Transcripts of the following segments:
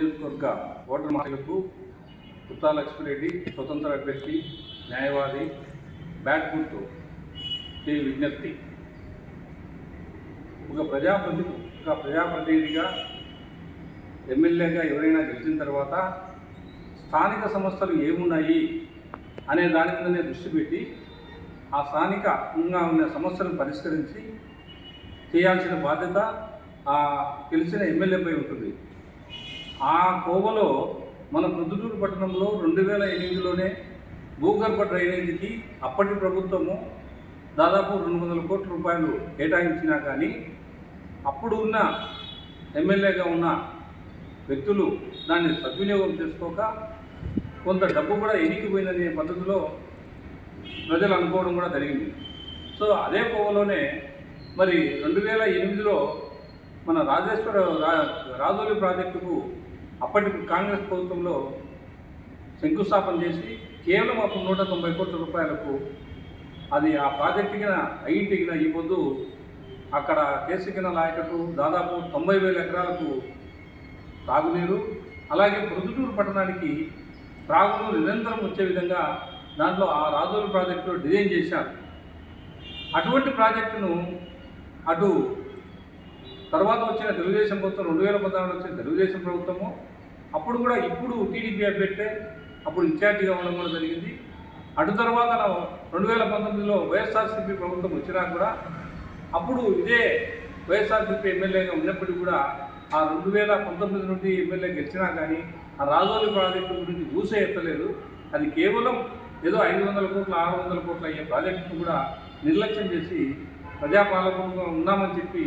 నియోజకవర్గ ఓటర్ మహిళలకు పుత్తా లక్ష్మిరెడ్డి స్వతంత్ర అభ్యర్థి న్యాయవాది బ్యాట్ గుర్తు విజ్ఞప్తి. ఒక ప్రజాప్రతి ఒక ప్రజాప్రతినిధిగా ఎమ్మెల్యేగా ఎవరైనా గెలిచిన తర్వాత స్థానిక సంస్థలు ఏమున్నాయి అనే దాని మీదనే దృష్టి పెట్టి ఆ స్థానికంగా ఉన్న సమస్యలను పరిష్కరించి చేయాల్సిన బాధ్యత ఆ గెలిచిన ఎమ్మెల్యేపై ఉంటుంది. ఆ కోవలో మన ప్రొద్దుటూరు పట్టణంలో రెండు వేల ఎనిమిదిలోనే భూగర్భ డ్రైనేజీకి అప్పటి ప్రభుత్వము దాదాపు రెండు వందల కోట్ల రూపాయలు కేటాయించినా కానీ అప్పుడు ఉన్న ఎమ్మెల్యేగా ఉన్న వ్యక్తులు దాన్ని సద్వినియోగం చేసుకోక కొంత డబ్బు కూడా ఎనికిపోయిందనే పద్ధతిలో ప్రజలు అనుకోవడం కూడా జరిగింది. సో అదే కోవలోనే మరి రెండు వేల ఎనిమిదిలో మన రాజేశ్వర రా రాజోలి ప్రాజెక్టుకు అప్పటి కాంగ్రెస్ ప్రభుత్వంలో శంకుస్థాపన చేసి కేవలం అప్పుడు నూట తొంభై కోట్ల రూపాయలకు అది ఆ ప్రాజెక్టుకి అయింటికిన ఈ పొద్దు అక్కడ కేసుకిన లాయకట్టు దాదాపు తొంభై వేల ఎకరాలకు తాగునీరు అలాగే ప్రొద్దుటూరు పట్టణానికి రాగులు నిరంతరం వచ్చే విధంగా దాంట్లో ఆ రాజోలు ప్రాజెక్టులో డిజైన్ చేశారు. అటువంటి ప్రాజెక్టును అటు తర్వాత వచ్చిన తెలుగుదేశం ప్రభుత్వం రెండు వేల పద్నాలుగులో వచ్చిన తెలుగుదేశం ప్రభుత్వము అప్పుడు కూడా ఇప్పుడు టీడీపీ అభ్యర్థి అప్పుడు ఇన్ఛార్జిగా ఉండడం కూడా జరిగింది. అటు తర్వాత రెండు వేల పంతొమ్మిదిలో వైఎస్ఆర్సీపీ ప్రభుత్వం వచ్చినా కూడా అప్పుడు ఇదే వైఎస్ఆర్సీపీ ఎమ్మెల్యేగా ఉన్నప్పటికీ కూడా ఆ రెండు వేల పంతొమ్మిది నుండి ఎమ్మెల్యే గెలిచినా కానీ ఆ రాజోలి ప్రాజెక్టు గురించి ఊసే ఎత్తలేదు. అది కేవలం ఏదో ఐదు వందల కోట్ల ఆరు వందల కోట్ల అయ్యే ప్రాజెక్టును కూడా నిర్లక్ష్యం చేసి ప్రజాపాలకంగా ఉన్నామని చెప్పి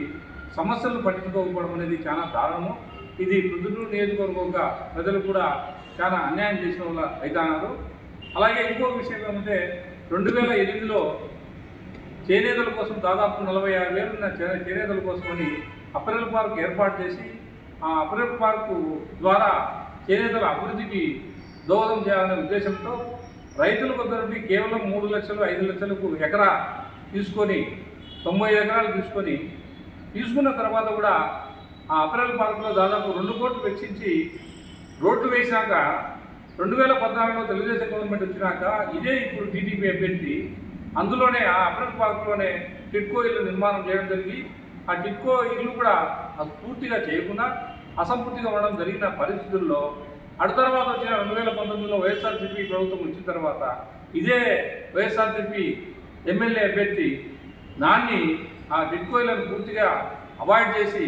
సమస్యలను పట్టించుకోకపోవడం అనేది చాలా దారుణము. ఇది ప్రొద్దుటూరు నియోజకవర్గ ప్రజలు కూడా చాలా అన్యాయం చేసిన వల్ల అవుతున్నారు అలాగే ఇంకో విషయం ఏమంటే రెండు వేల ఎనిమిదిలో చేనేతల కోసం దాదాపు నలభై ఆరు వేలు ఉన్న చే- చేనేతల కోసమని అప్రెల్ పార్క్ ఏర్పాటు చేసి ఆ అప్రెల్ పార్కు ద్వారా చేనేతల అభివృద్ధికి దోహదం చేయాలనే ఉద్దేశంతో రైతుల వద్ద నుండి కేవలం మూడు లక్షలు ఐదు లక్షలకు ఎకరా తీసుకొని తొంభై ఎకరాలు తీసుకొని తీసుకున్న తర్వాత కూడా ఆ అప్రెల్ పార్కులో దాదాపు రెండు కోట్లు వెచ్చించి రోడ్లు వేశాక రెండు వేల పద్నాలుగులో తెలుగుదేశం గవర్నమెంట్ వచ్చినాక ఇదే ఇప్పుడు టీడీపీ అభ్యర్థి. అందులోనే ఆ అప్రెల్ పార్కులోనే టిట్కో ఇల్లు నిర్మాణం చేయడం జరిగి ఆ టిట్కో ఇల్లు కూడా అది పూర్తిగా చేయకుండా అసంపూర్తిగా ఉండడం జరిగిన పరిస్థితుల్లో అటు తర్వాత వచ్చిన రెండు వేల పంతొమ్మిదిలో వైఎస్ఆర్సీపీ ప్రభుత్వం వచ్చిన తర్వాత ఇదే వైఎస్ఆర్సీపీ ఎమ్మెల్యే అభ్యర్థి దాన్ని ఆ టిట్కోయిలను పూర్తిగా అవాయిడ్ చేసి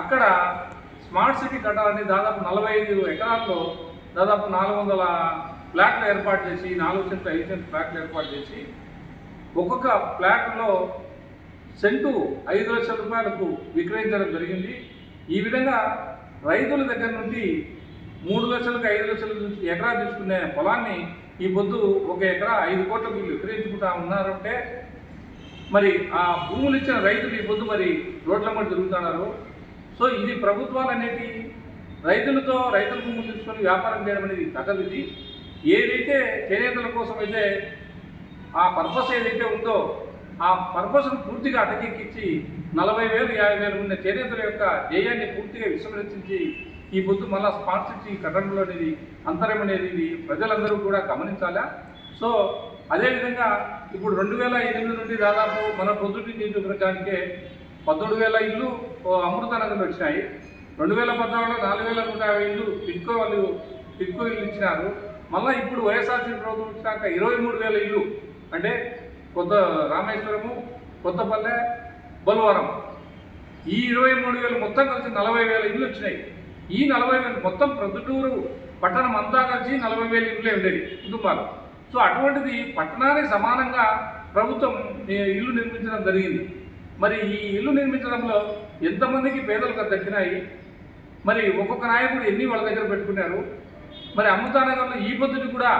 అక్కడ స్మార్ట్ సిటీ కట్టాలని దాదాపు నలభై ఐదు ఎకరాల్లో దాదాపు నాలుగు వందల ఫ్లాట్లు ఏర్పాటు చేసి నాలుగు సెంట్లు ఐదు సెంట్లు ఫ్లాట్లు ఏర్పాటు చేసి ఒక్కొక్క ఫ్లాట్లో సెంటు ఐదు లక్షల రూపాయలకు విక్రయించడం జరిగింది. ఈ విధంగా రైతుల దగ్గర నుండి మూడు లక్షలకు ఐదు లక్షల నుంచి ఎకరా తీసుకునే పొలాన్ని ఈ పొద్దు ఒక ఎకరా ఐదు కోట్లకు విక్రయించుకుంటా ఉన్నారంటే మరి ఆ భూములు ఇచ్చిన రైతులు ఈ పొద్దు మరి రోడ్ల మీద తిరుగుతున్నారు. సో ఇది ప్రభుత్వాలు అనేటి రైతులతో రైతుల ముందు తీసుకొని వ్యాపారం చేయడం అనేది తగదు ఇది. ఏదైతే చేనేతల కోసం అయితే ఆ పర్పస్ ఏదైతే ఉందో ఆ పర్పస్ను పూర్తిగా అటకెక్కించి నలభై వేలు యాభై వేలు ఉన్న చేనేతల యొక్క ధ్యేయాన్ని పూర్తిగా విస్మరించి ఈ పొద్దు మళ్ళీ స్పాన్సర్షిప్ కట్టడంలో అనేది అంతరం అనేది ఇది ప్రజలందరూ కూడా గమనించాలా. సో అదేవిధంగా ఇప్పుడు రెండు వేల ఎనిమిది నుండి దాదాపు మన పొద్దుటి నియోజకవర్గానికే పద్దెనిమిది వేల ఇల్లు అమృత నదులు వచ్చినాయి రెండు వేల పద్నాలుగులో నాలుగు వేల నూట యాభై ఇల్లు పిక్కో వాళ్ళు పిక్కో ఇల్లు ఇచ్చినారు. మళ్ళీ ఇప్పుడు వైఎస్ఆర్సీ ప్రభుత్వం వచ్చినాక ఇరవై మూడు వేల ఇల్లు. అంటే కొత్త రామేశ్వరము కొత్తపల్లె బొలవరం. ఈ ఇరవై మూడు వేలు మొత్తం కలిసి నలభై వేల ఇల్లు వచ్చినాయి. ఈ నలభై వేలు మొత్తం ప్రొద్దుటూరు పట్టణం అంతా కలిసి నలభై వేల ఇళ్ళే ఉండేది కుటుంబాలు. సో అటువంటిది పట్టణానికి సమానంగా ప్రభుత్వం ఇల్లు నిర్మించడం జరిగింది. మరి ఈ ఇల్లు నిర్మించడంలో ఎంతమందికి పేదలకు దక్కినాయి? మరి ఒక్కొక్క నాయకుడు ఎన్ని వాళ్ళ దగ్గర పెట్టుకున్నారు? మరి అమృతానగర్లో ఈ పద్ధతి కూడా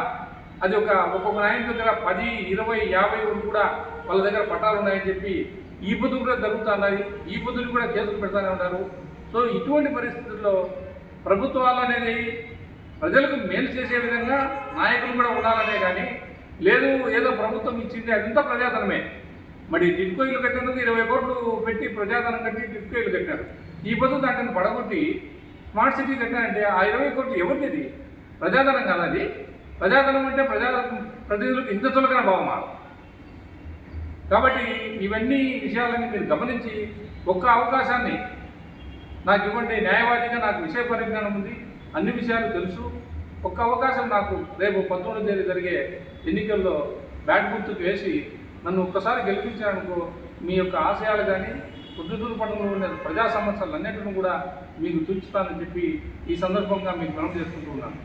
అది ఒక ఒక్కొక్క నాయకుడి దగ్గర పది ఇరవై యాభై వరకు కూడా వాళ్ళ దగ్గర పట్టాలు ఉన్నాయని చెప్పి ఈ పొద్దు కూడా జరుగుతున్నాయి ఈ పొద్దులు కూడా కేసులు పెడతానే ఉన్నారు. సో ఇటువంటి పరిస్థితుల్లో ప్రభుత్వాలు అనేది ప్రజలకు మేలు చేసే విధంగా నాయకులు కూడా ఉండాలనే కానీ లేదు ఏదో ప్రభుత్వం ఇచ్చింది అదంతా ప్రజాధనమే. మరి టిట్కో ఇల్లు కట్టేందుకు ఇరవై కోట్లు పెట్టి ప్రజాధనం కట్టి టిట్కో ఇల్లు కట్టారు. ఈ పొద్దు దాంట్లో పడగొట్టి స్మార్ట్ సిటీ కట్టారంటే ఆ ఇరవై కోట్లు ఎవరిది ప్రజాధనం కదా అది? ప్రజాధనం అంటే ప్రజా ప్రతినిధులకు ఇంత తొలగిన భావమా? కాబట్టి ఇవన్నీ విషయాలని మీరు గమనించి ఒక్క అవకాశాన్ని నాకు ఇవ్వండి. న్యాయవాదిగా నాకు విషయ పరిజ్ఞానం ఉంది. అన్ని విషయాలు తెలుసు. ఒక్క అవకాశం నాకు రేపు పంతొమ్మిది తేదీ జరిగే ఎన్నికల్లో బ్యాట్ గుర్తుకు వేసి నన్ను ఒక్కసారి గెలిపించారనుకో మీ యొక్క ఆశయాలు కానీ పొద్దుటూరు పట్టణంలో ఉన్న ప్రజా సమస్యలు అన్నింటిని కూడా మీకు తీర్చుతానని చెప్పి ఈ సందర్భంగా మీకు మనం చేసుకుంటున్నాను